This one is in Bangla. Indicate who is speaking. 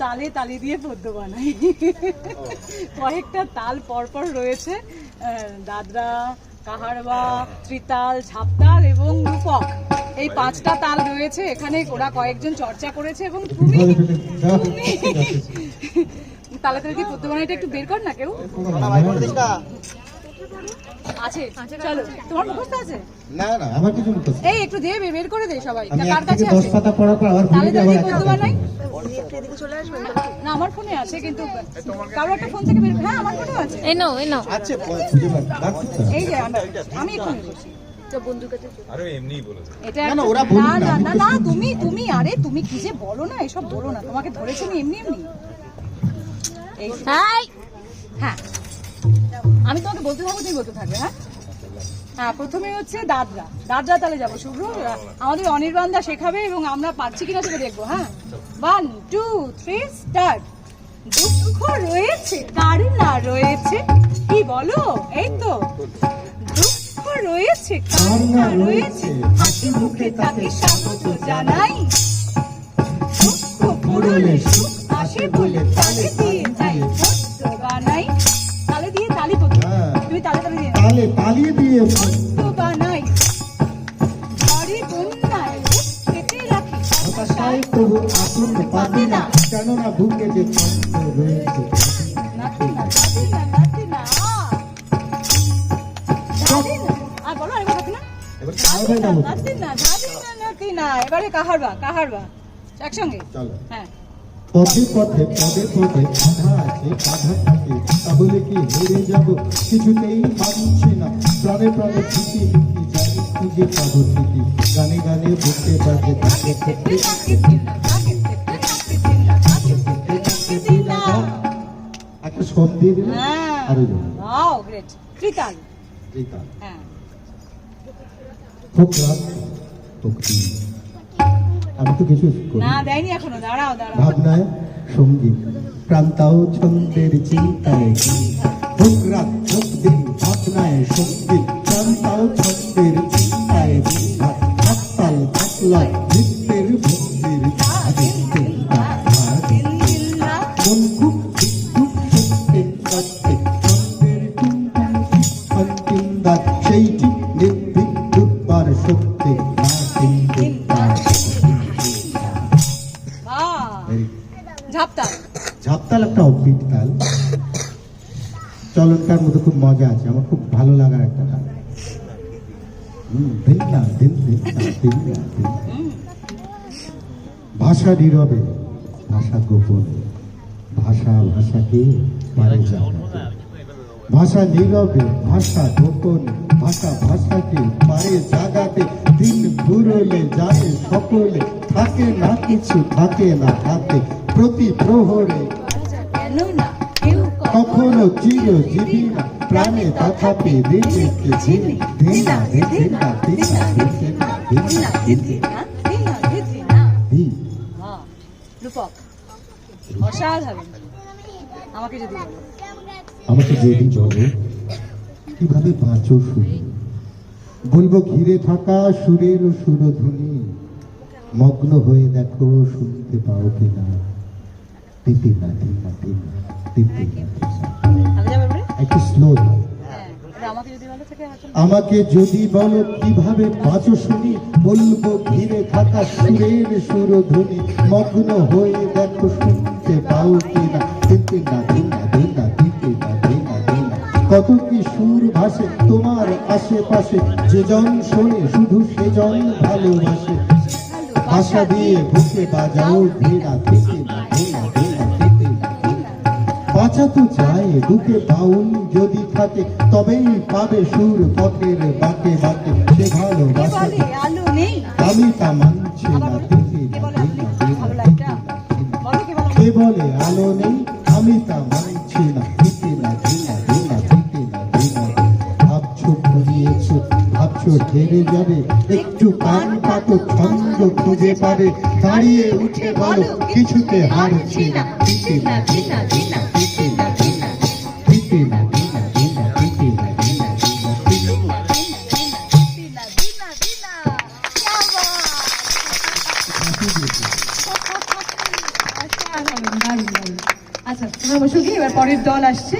Speaker 1: তালে তালে দিয়ে পদ্য বানাই। কয়েকটা তাল পরপর রয়েছে আহ, দাদরা কাহারবা ত্রিতাল ঝাপতাল এবং রূপক। এই পাঁচটা তাল রয়েছে এখানে ওরা কয়েকজন চর্চা করেছে এবং তুমি তুমি তালে তালে দিয়ে পদ্য বানাইটা একটু বের কর না কেউ। আছে। চলো। তোমার মুখস্থ আছে?
Speaker 2: না না আমার কিছু মুখস্থ
Speaker 1: এই একটু দিয়ে বের করে দে সবাই। কার কাছে আছে
Speaker 2: পাতা পড়ার পর আবার ভুলে
Speaker 1: তালে
Speaker 2: যাব
Speaker 1: দিয়ে পদ্য বানাই না আমার ফোনে আছে কিন্তু কারও একটা ফোন থেকে বের হ্যাঁ আমার ফোনেও আছে।
Speaker 3: এই নাও এই নাও
Speaker 2: আছে খুঁজে পাচ্ছি বার করতে হবে।
Speaker 1: এই যে আমি- আমি এক্ষুনি করছি
Speaker 3: তো বন্ধুর কাছে
Speaker 4: আরে এমনিই বলেছে
Speaker 1: এটা
Speaker 2: না, না, ওরা
Speaker 1: না
Speaker 2: না,
Speaker 1: না। তুমি তুমি আরে তুমি কি যে বলো না এসব বলো না। তোমাকে ধরেছি এমনি এমনি? এই
Speaker 3: হাই!
Speaker 1: হ্যাঁ। আমি তোমাকে বলতে থাকব, তুমি বলতে থাকবে হ্যাঁ? হ্যাঁ প্রথমে হচ্ছে দাদরা। দাদরা তাহলে যাব, শুভ্র। আমাদের অনির্বাণদা শেখাবে এবং আমরা পারছি কিনা সেটা দেখব হ্যাঁ? ওয়ান টু থ্রি স্টার্ট দুঃখ রয়েছে, কার না রয়েছে? কি বলো? এই তো। দুঃখ রয়েছে, কার না রয়েছে? হাসি মুখে তাকে স্বাগত জানাই। দুঃখ পুরলে সুখ আসে বলে তালে
Speaker 2: তালিয়ে দিয়ে
Speaker 1: পদ্য বানাই। ঝড়ে বন্যায় বুক পেতে রাখি।
Speaker 2: হতাশায় তবু আসুন না কেননা বুকে যে ছন্দ রয়েছে এবার
Speaker 1: কাহারবা কাহারবা একসঙ্গে?
Speaker 2: চলো।
Speaker 1: হ্যাঁ।
Speaker 2: পথে পথে পদে পদে বাধা আছে বাধা থাকে। তাহলে কি হেরে যাব? কিছুতেই মানছি না। প্রাণে প্রাণে ঠিকই ঠিকই জানি খুঁজে পাবো ঠিকই। গানে গানে বুকে বাজে
Speaker 1: তেতে
Speaker 2: একটা শব্দ দিয়ে দিলে
Speaker 1: হ্যাঁ। আরও গ্রেট
Speaker 2: এই
Speaker 1: হ্যাঁ।
Speaker 2: খুব রাত আমি তো কিছু
Speaker 1: না দেয়নি এখনও। দাঁড়াও দাঁড়াও।
Speaker 2: ভাবনায় সংগীত প্রান্তাও ছন্দের চিন্তায় ভোগ রাত ভোগ দিন ভাবনায় সংগীত প্রান্তাও ছন্দের চিন্তায় নৃত্যের ভক্তির চিন্তা ধারে।
Speaker 1: দিন দিন না ঝাপতাল।
Speaker 2: একটা অফবিট তাল। চলনটার মধ্যে খুব মজা আছে, আমার খুব ভালো লাগার একটা। হুম ভাষা নীরবে, ভাষা গোপন। ভাষা ভাষাকে ভাষা নীরবে, ভাষা গোপনে। ভাষা ভাষাকে পারে জাগাতে। দিন ঘুরলে যায় সকলে থাকে না কিছু থাকে না হাতে প্রতি প্রহরে। কখনো চিরজীবী না প্রাণে তথাপি
Speaker 1: রূপক অসাধারণ। আমাকে যদি
Speaker 2: আমাকে যদি বলো কীভাবে বাঁচো শুনি? বলব ঘিরে থাকা সুরের সুরধ্বনি। মগ্ন হয়ে দেখো শুনতে পাও কিনা? তিতি না তিনা তিনা তিতি না তিনা
Speaker 1: এবারে?
Speaker 2: একটু স্লো
Speaker 1: আমাকে যদি বলো
Speaker 2: কীভাবে বাঁচো শুনি বলব ঘিরে থাকা সুরের সুরধ্বনি মগ্ন হয়ে দেখো শুনতে পাও কিনা? দিতে না দিনা দিনা দিতে না দিনা দিনা কত কি সুর ভাসে তোমার আশেপাশে যে জন শোনে শুধু সেজন ভালোবাসে। ভাষা দিয়ে বুকে বাজাও ধীরা দিতে না দিনা দিতে না বাঁচা তো যায় বুকে বাউল যদি থাকে তবেই পাবে সুর পথের বাঁকে বাঁকে। সে ভালোবাসা আমি তা মানছি না দেখি না
Speaker 1: বলে আলো নেই?
Speaker 2: আমি তা ভাবছ হেরে যাবে একটু কান পাতো ছন্দ খুঁজে পাবে দাঁড়িয়ে উঠে বলো কিছুতে হারছি না
Speaker 1: আচ্ছা তোমরা বসো এবার পরের দল আসছে